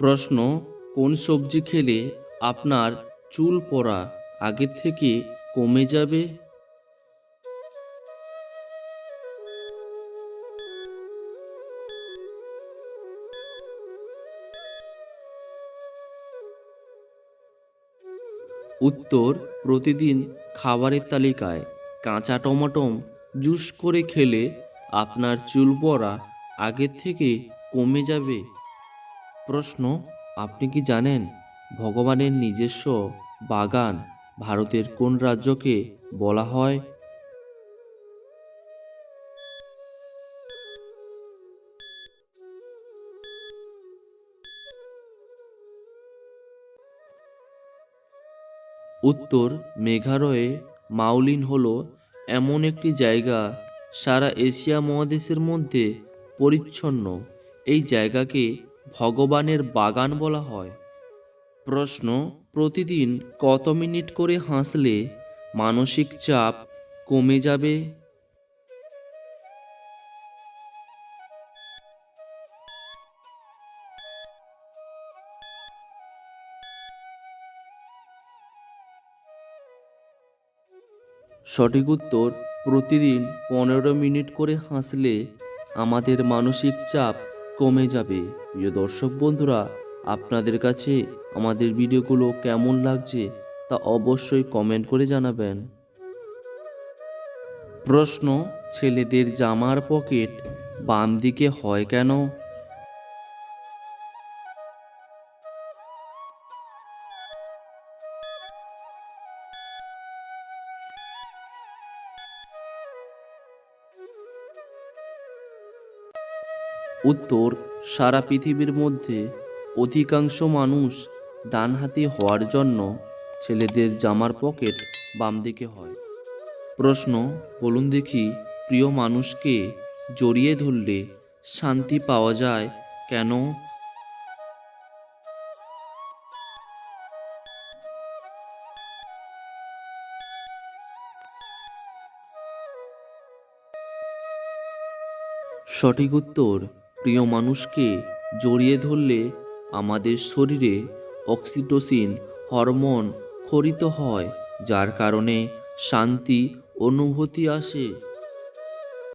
প্রশ্ন, কোন সবজি খেলে আপনার চুল পড়া আগের থেকে কমে যাবে? উত্তর, প্রতিদিন খাবারের তালিকায় কাঁচা টমাটম জুস করে খেলে আপনার চুল পড়া আগের থেকে কমে যাবে। প্রশ্ন, আপনি কি জানেন ভগবানের নিজস্ব বাগান ভারতের কোন রাজ্যকে বলা হয়? উত্তর, মেঘালয়ে মাউলিন হল এমন একটি জায়গা সারা এশিয়া মহাদেশের মধ্যে পরিচ্ছন্ন। এই জায়গাকে ভগবানের বাগান বলা হয়। প্রশ্ন, প্রতিদিন কত মিনিট করে হাসলে মানসিক চাপ কমে যাবে? সঠিক উত্তর, প্রতিদিন পনেরো মিনিট করে হাসলে আমাদের মানসিক চাপ কমে যাবে। প্রিয় দর্শক বন্ধুরা, আপনাদের কাছে আমাদের ভিডিওগুলো কেমন লাগছে তা অবশ্যই কমেন্ট করে জানাবেন। প্রশ্ন, ছেলেদের জামার পকেট বাম দিকে হয় কেন? উত্তর, সারা পৃথিবীর মধ্যে অধিকাংশ মানুষ ডানহাতি হওয়ার জন্য ছেলেদের জামার পকেট বাম দিকে হয়। প্রশ্ন, বলুন দেখি, প্রিয় মানুষকে জড়িয়ে ধরলে শান্তি পাওয়া যায় কেন? সঠিক উত্তর প্রিয় মানুষকে জড়িয়ে ধরলে আমাদের শরীরে অক্সিটোসিন হরমোন ক্ষরিত হয়, যার কারণে শান্তি, অনুভূতি আসে।